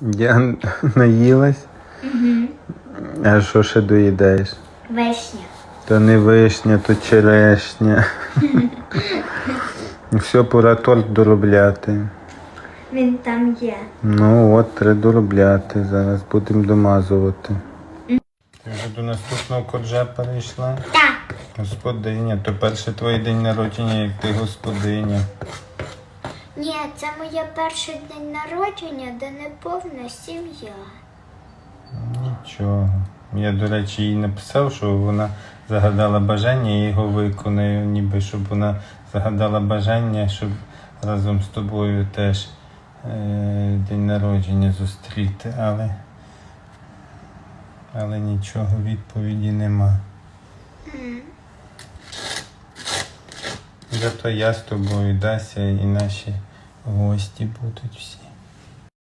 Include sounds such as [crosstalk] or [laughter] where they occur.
Я [laughs] наїлась. А що ще доїдаєш? Вишня. То не вишня, то черешня. [laughs] Все, пора торт доробляти. Він там є. Ну от, треба доробляти. Зараз будемо домазувати. Ти вже до наступного коржа перейшла? Так. Господиня, то перший твій день народження, як ти господиня. Ні, це моє перший день народження, де не повна сім'я. Нічого. Я, до речі, їй написав, що вона загадала бажання, я його виконаю, ніби щоб вона загадала бажання, щоб разом з тобою теж е, день народження зустріти, але, але нічого відповіді нема. Зато я з тобою, Дася і наші гості будуть всі.